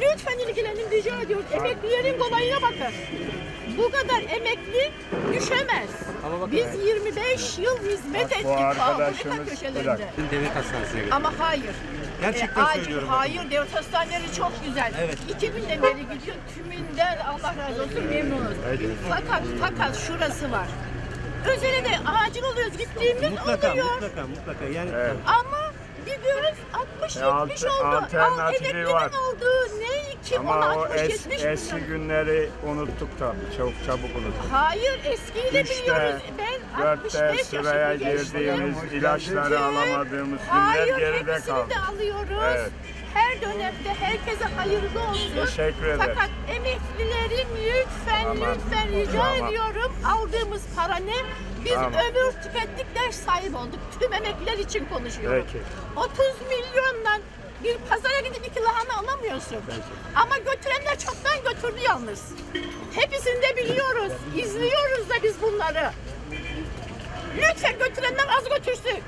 Lütfen ilgilenin rica ediyorum. Emeklilerin kolayına bakın. Bu kadar emekli düşemez. Ama bakın- Biz 25 yıl hizmet Bak ettik bu fabrika arkadaşımız- bir köşelerinde. dakika. Devlet hastanesine. Ama hayır. Gerçekten E, acil, söylüyorum bakın. Hayır, devlet hastaneleri çok güzel. Evet. 2000'den beri gidiyor. Tümünden Allah razı olsun memnunuz. Fakat fakat şurası var. Özele de acil oluyoruz. Gittiğimiz Mutlaka, oluyor. mutlaka, mutlaka. Yani Evet. Ama gidiyoruz 60 E, 70 altı- oldu. alternatifi Al, var. olduğu ne ki ona Ama o 60 es, 70 eski milyon. günleri unuttuk tabii. Çok çabuk unuttuk. Hayır eskiyi de İşte biliyoruz. Ben 65 dörtte sıraya yaşımı geçtim. girdiğimiz, ilaçları alamadığımız Hayır, günler geride hepsini kaldı. de alıyoruz. Evet. Her dönemde herkese hayırlı olsun. Teşekkür ederim. Fakat emeklilerin lütfen Tamam. lütfen rica Tamam. ediyorum aldığımız para ne? Biz Tamam. ömür tükettik ders sahibi olduk. Tüm emekliler için konuşuyorum. Peki. 30 milyondan bir pazara gidip iki lahana alamıyorsun. Ama götürenler çoktan götürdü yalnız. Hepsini de biliyoruz. İzliyoruz da biz bunları. Lütfen götürenler az götürsün.